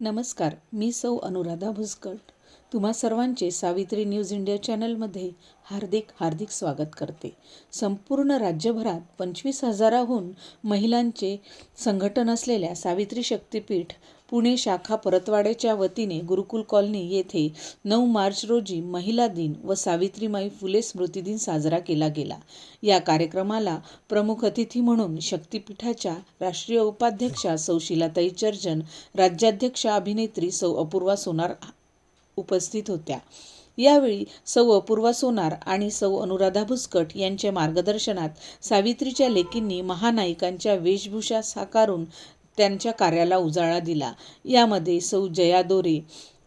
नमस्कार मी सौ अनुराधा भुसकट. तुम्हा सर्वांचे सावित्री न्यूज इंडिया चॅनलमध्ये हार्दिक हार्दिक स्वागत करते. संपूर्ण राज्यभरात पंचवीस हजाराहून महिलांचे संघटन असलेल्या सावित्री शक्तीपीठ पुणे शाखा परतवाड्याच्या वतीने गुरुकुल कॉलनी येथे नऊ मार्च रोजी महिला दिन व सावित्रीमाई फुले स्मृती दिन साजरा केला गेला. या कार्यक्रमाला प्रमुख अतिथी म्हणून शक्तीपीठाच्या राष्ट्रीय उपाध्यक्षा सौ शिलाताई चर्जन राज्याध्यक्षा अभिनेत्री सौ अपूर्वा सोनार उपस्थित होत्या. यावेळी सौ अपूर्वा सोनार आणि सौ अनुराधा भुसकट यांच्या मार्गदर्शनात सावित्रीच्या लेकींनी महानायिकांच्या वेशभूषा साकारून त्यांच्या कार्याला उजाळा दिला. यामध्ये सौ जया दोरे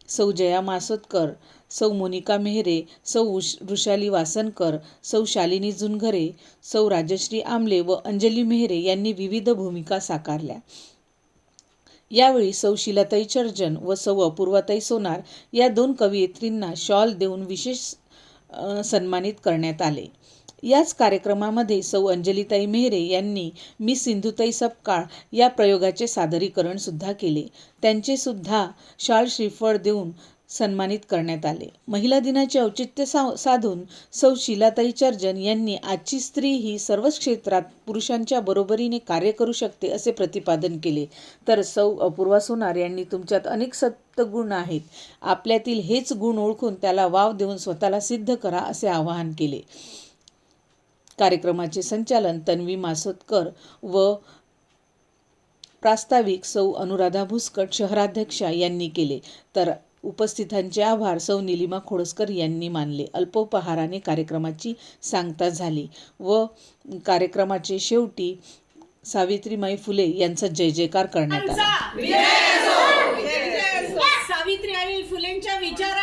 सौ जया मासोदकर सौ मोनिका मेहरे सौ उश वृषाली वासनकर सौ शालिनी जुनघरे सौ राजश्री आमले व अंजली मेहरे यांनी विविध भूमिका साकारल्या. यावेळी सौ शिलाताई चर्जन व सौ अपूर्वाताई सोनार या दोन कवयित्रींना शॉल देऊन विशेष सन्मानित करण्यात आले. याच कार्यक्रमामध्ये सौ अंजलीताई मेहरे यांनी मी सिंधुताई सपकाळ या प्रयोगाचे सादरीकरण सुद्धा केले. त्यांचे सुद्धा शाल श्रीफळ देऊन सन्मानित करण्यात आले. महिला दिनाचे औचित्य सा साधून सौ शिलाताई चर्जन यांनी आजची स्त्री ही सर्वच क्षेत्रात पुरुषांच्या बरोबरीने कार्य करू शकते असे प्रतिपादन केले. तर सौ अपूर्वा सोनार यांनी तुमच्यात अनेक सत्गुण आहेत. आपल्यातील हेच गुण ओळखून त्याला वाव देऊन स्वतःला सिद्ध करा असे आवाहन केले. कार्यक्रमाचे संचालन तन्वी मासोदकर व प्रास्ताविक सौ अनुराधा भुसकट शहराध्यक्षा यांनी केले. तर उपस्थितांचे आभार सौ निलिमा खोडसकर यांनी मानले. अल्पोपहाराने कार्यक्रमाची सांगता झाली व कार्यक्रमाचे शेवटी सावित्रीमाई फुले यांचा जय जयकार करण्यात आला. सावित्रीबाई फुलेंच्या विचार